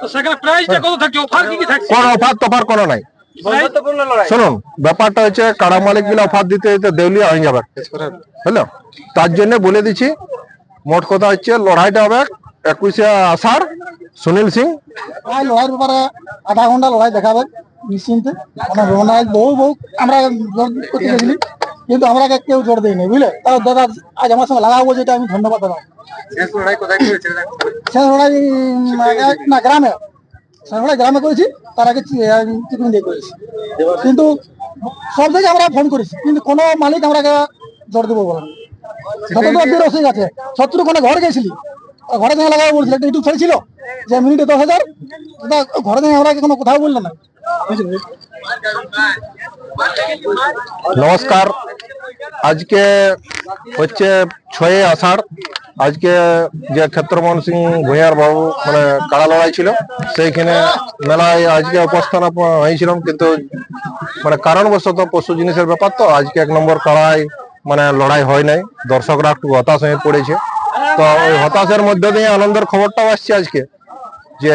তো সেখানে প্রাইসটা কত থাকছে? অফার কি কি থাকছে? কোন অফার তফার কোনো নাই। শুনুন ব্যাপারটা হচ্ছে কাড়া মালিকগুলো অফার দিতে দিতে দেউলিয়া হয়ে যাবে। বুঝলো তার জন্য বলে দিচ্ছি মোট কথা হচ্ছে লড়াইটা হবে একুশে আষাঢ় সুনীল সিং। লড়াই লড়াইয়ের ব্যাপারে আধা ঘণ্টা লড়াই দেখাবে নিশ্চিন্তে। মানে লড়াই বহু বহু আমরা কিন্তু আমরা কেউ জোর দেয়নি বুঝলে? তাও দাদা আজ আমার সঙ্গে লাগাবো যেটা আমি ধন্যবাদ দাদা না গ্রামে। শেষ গ্রামে করেছি তার আগে চিকুন দিয়ে করেছি। কিন্তু সব থেকে আমরা ফোন করেছি কিন্তু কোনো মালিক আমরাকে জোর দেবো বলে না। যতদূর অব্দি রসিক আছে শত্রু কোনো ঘরে গেছিলি। ঘরে থেকে লাগাবো বলছিল একটা ইউটিউব ছেড়েছিল যে মিনিটে দশ হাজার। দাদা ঘরে থেকে আমরা কোনো কোথাও বলল না। নমস্কার। আজকে হচ্ছে ছয় আষাঢ়। আজকে যে ক্ষেত্রমোহন সিং ভূঁইয়ার বাবু মানে কাড়া লড়াই ছিল, সেইখানে মেলায় আজকে উপস্থান হয়েছিলাম। কিন্তু মানে কারণবশত পশু জিনিসের ব্যাপার তো, আজকে এক নম্বর কাড়াই মানে লড়াই হয় নাই। দর্শকরা একটু হতাশ হয়ে পড়েছে। তো ওই হতাশের মধ্যে দিয়ে আনন্দের খবরটাও আসছে আজকে যে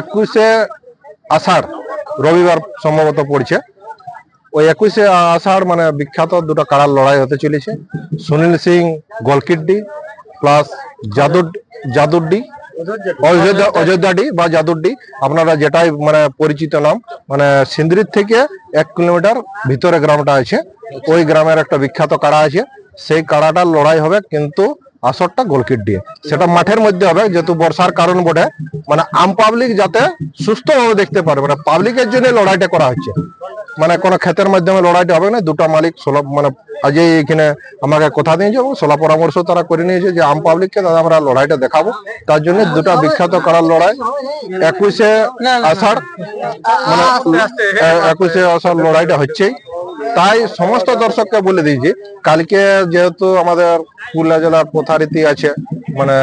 একুশে আষাঢ় রবিবার সম্ভবত পড়ছে। ওই একুশে আষাঢ় মানে বিখ্যাত দুটো কারার লড়াই হতে চলেছে। সুনীল সিং, গোলকিড্ডি প্লাস জাদুর জাদুরডি অযোধ্যা, অযোধ্যাডি বা জাদুরডি আপনারা যেটাই মানে পরিচিত নাম মানে সিন্দ্রির থেকে এক কিলোমিটার ভিতরে গ্রামটা আছে। ওই গ্রামের একটা বিখ্যাত কাড়া আছে। সেই কাড়াটার লড়াই হবে কিন্তু আসরটা গোলকিট দিয়ে। সেটা মাঠের মধ্যে হবে, যেহেতু বর্ষার কারণ বটে। মানে আম পাবলিক যাতে সুস্থভাবে দেখতে পারে মানে পাবলিকের জন্য লড়াইটা করা হচ্ছে। মানে কোনো ক্ষেতের মাধ্যমে লড়াইটা হবে না, দুটো মালিক সোলা মানে আজই এখানে আমাকে কথা দিয়েছে এবং সোলা পরামর্শ তারা করে নিয়েছে যে আম পাবলিককে দাদা আমরা লড়াইটা দেখাবো। তার জন্য দুটো বিখ্যাত করার লড়াই, একুশে আষাঢ় মানে একুশে আষাঢ় লড়াইটা হচ্ছেই। তাই সমস্ত দর্শককে বলে দিয়েছি কালকে যেহেতু আমাদের পুরুলিয়া জেলার প্রথারীতি আছে মানে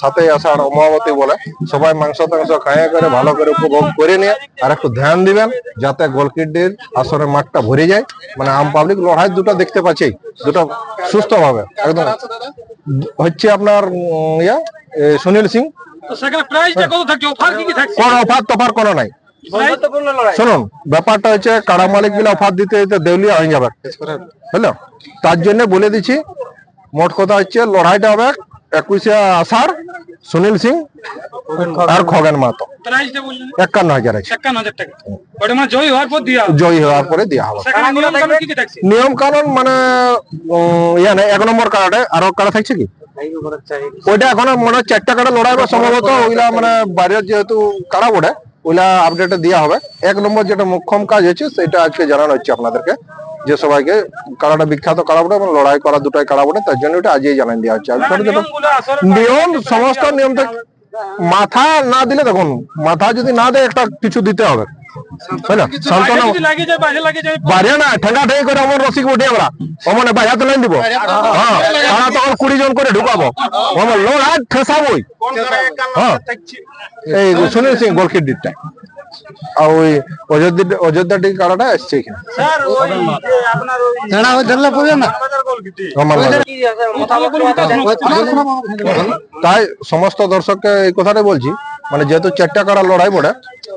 সাতই আষাঢ় অমাবতী বলে সবাই মাংস টাংস খাইয়ে করে ভালো করে উপভোগ করে নিয়ে আর একটু ধ্যান দিবেন যাতে গোলকিড্ডির আসরের মাঠটা ভরে যায়। মানে আম পাবলিক লড়াই দুটো দেখতে পাচ্ছি দুটো সুস্থ ভাবে একদম। হচ্ছে আপনার ইয়া সুনীল সিং। তো সেখানে প্রাইসটা কত থাকছে? অফার কি কি থাকছে? কোন অফার তফার কোনো নাই। শুনুন ব্যাপারটা হচ্ছে কাড়া মালিকগুলো অফার দিতে দিতে দেউলিয়া হয়ে যাবে। বুঝলো তার জন্য বলে দিচ্ছি মোট কথা হচ্ছে লড়াইটা হবে একুশে আষাঢ় সুনীল সিং আর খগেন মাহাতো। একান্ন হাজার আছে মানে জয় হওয়ার পর জয়ী হওয়ার পরে দেওয়া হবে। নিয়ম কানুন কি কি থাকছে? নিয়ম কানুন মানে ইয়া নেই এক নম্বর কাড়াটা আরও কাড়া থাকছে কি? ওইটা এখন মানে চারটা কাড়া লড়াই বা সম্ভবত ওইলা মানে বাইরের যেহেতু কাড়া বটে ওইলা আপডেট দেওয়া হবে। এক নম্বর যেটা মুখ্যম কাজ হচ্ছে সেটা আজকে জানানো হচ্ছে আপনাদেরকে। যে সবাইকে কারাটা বিখ্যাত কাড়া বটে এবং লড়াই করা দুটাই কাড়া না তার জন্য ওটা আজই জানান দেওয়া হচ্ছে। নিয়ম সমস্ত নিয়মটা মাথা না দিলে দেখুন মাথা যদি না দেয় একটা কিছু দিতে হবে। বুঝলো যায় বাড়িয়ে না ঠেঙ্গা ঠেঙ্গি করে আমার রসিক উঠে আমরা অমনে বাজাতে লাইন দিব হ্যাঁ তারা তখন কুড়ি জন করে ঢুকাবো আমার লোড আর ঠেসাবই হ্যাঁ এই সুনীল সিং গোলকিট দিকটা আর ওই অযোধ্যা এখানে ওই ধরলে পড়বে না তাই সমস্ত দর্শককে এই কথাটাই বলছি মানে যেহেতু চারটা কাড়া লড়াই পড়ে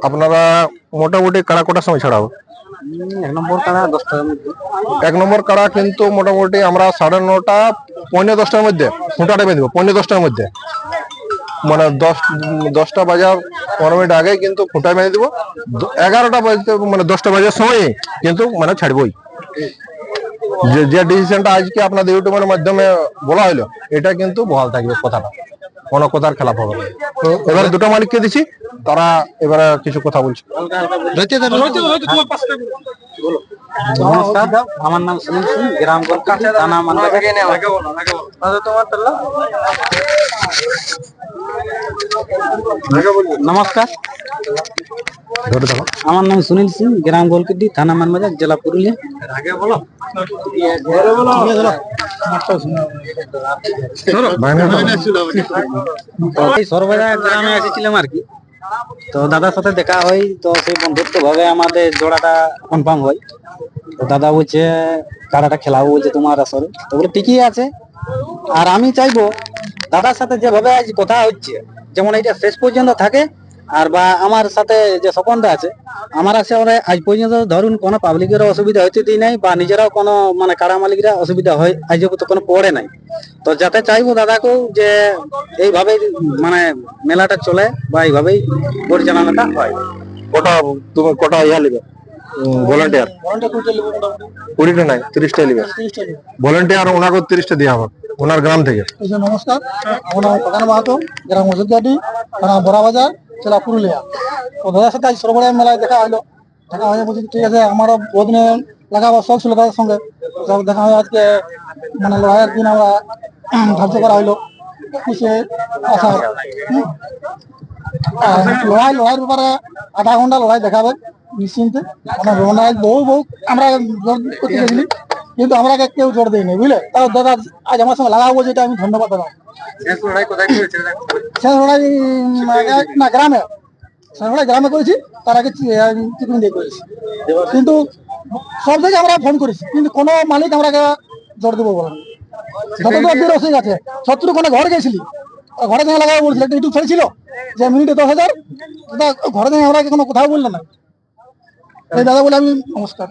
আপনারা মোটামুটি কাড়া কটার সময় ছাড়াবো? এক নম্বর কাড়া এক নম্বর কাড়া কিন্তু মোটামুটি আমরা সাড়ে নটা পৌনে দশটার মধ্যে ফুটা টাইমে দিব পৌনে দশটার মধ্যে। মানে দশ দশটা বাজার পনেরো মিনিট আগে কিন্তু ফুটাই মেরে দিব। এগারোটা বাজতে মানে দশটা বাজার সময় কিন্তু মানে ছাড়বই। যে যে ডিসিশনটা আজকে আপনাদের ইউটিউবের মাধ্যমে বলা হলো এটা কিন্তু বহাল থাকবে কথাটা। কোনো কথার খেলাপ হবে না। তো এবারে দুটো মালিককে দিছি তারা এবারে কিছু কথা বলছে। নমস্কার আমার নাম সুনীল সিং গ্রাম কলকাতা থানা নমস্কার। আমার নাম সুনীল সিং, গ্রাম গোলকিডি থানা মানবাজার, জেলা পুরুলিয়া। সর্বদা গ্রামে এসেছিলাম আর কি। তো দাদার সাথে দেখা হয়, তো সেই বন্ধুত্ব ভাবে আমাদের জোড়াটা কনফার্ম হয়। তো দাদা বলছে কারাটা খেলাবো বলছে তোমার আসরে তো বলে, ঠিকই আছে। আর আমি চাইব দাদার সাথে যেভাবে আজ কথা হচ্ছে যেমন এটা শেষ পর্যন্ত থাকে আর বা আমার সাথে যে স্বপনটা আছে আমার আছে ওরা আজ পর্যন্ত ধরুন কোনো পাবলিকের অসুবিধা হইতে দিই নাই বা নিজেরাও কোনো মানে কারা মালিকরা অসুবিধা হয় আজ তো কোনো পড়ে নাই। তো যাতে চাইব দাদাকেও যে এইভাবেই মানে মেলাটা চলে বা এইভাবেই পরিচালনাটা হয়। কটা তুমি কটা ইয়া নিবে? ভলেন্টিয়ার? কুড়িটা নাই তিরিশটা নিবে। ভলেন্টিয়ার ওনাকে তিরিশটা দেওয়া হবে। ওনার গ্রাম থেকে। এই যে নমস্কার, আমার নাম প্রধান মাহাতো, গ্রাম মজুদাটি থানা বড়া বাজার, জেলা পুরুলিয়া। তো দাদার সাথে আজ সর্বদা মেলায় দেখা হলো। দেখা হয়ে বলছি, ঠিক আছে, আমারও বহুদিনে লাগাবার শখ ছিল দাদার সঙ্গে। তো দেখা হয় আজকে মানে লড়াইয়ের দিন আমরা ধার্য করা হলো। একুশে আষাঢ় হুম। আর লড়াই, লড়াইয়ের ব্যাপারে আধা ঘণ্টা লড়াই দেখাবে নিশ্চিন্তে। মানে লড়াই বহু বহু, আমরা জোর করতে গেছিলি কিন্তু আমরা কেউ জোর দিইনি বুঝলে? তাও দাদা আজ আমার সঙ্গে লাগাবো যেটা আমি ধন্যবাদ দাদা। না গ্রামে। গ্রামে করেছি তার আগে চিকুন দিয়ে করেছি। কিন্তু সব আমরা ফোন করেছি কিন্তু কোনো মালিক আমরাকে জোর দেবো বলেন। যত তো। অব্দি রসিক আছে শত্রু কোনো ঘর গেছিলি? ঘরে থেকে লাগাবো বলছিল একটা ইউটিউব ছেড়েছিল? যে মিনিটে দশ হাজার দাদা ঘরে থেকে আমরা কোনো কোথাও বলল না। এই দাদা বলে আমি নমস্কার।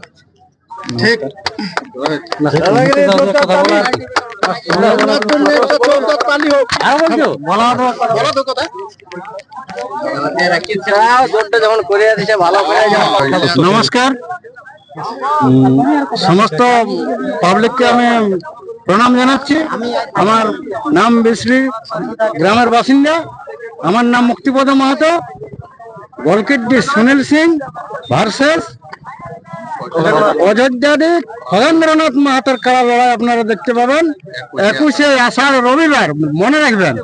নমস্কার। সমস্ত পাবলিককে আমি প্রণাম জানাচ্ছি। আমার নাম বিশ্রী, গ্রামের বাসিন্দা। আমার নাম মুক্তিপদ মাহাতো। গলকিড্ডি সুনীল সিং, ভার্সেস। অযোধ্যাদি খগেন্দ্রনাথ মাহাতোর খেলা লড়াই আপনারা দেখতে পাবেন। একুশে আষাঢ় রবিবার মনে রাখবেন।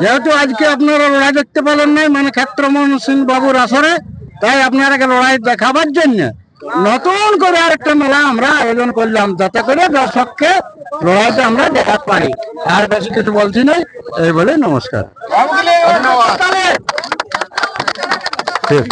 যেহেতু আজকে আপনারা লড়াই দেখতে পেলেন নাই মানে ক্ষেত্রমোহন সিং বাবুর আসরে তাই আপনারাকে লড়াই দেখাবার জন্য নতুন করে আরেকটা মেলা আমরা আয়োজন করলাম যাতে করে দর্শককে লড়াইটা আমরা দেখাতে পারি। আর বেশি কিছু বলছি না এই বলে নমস্কার। ঠিক।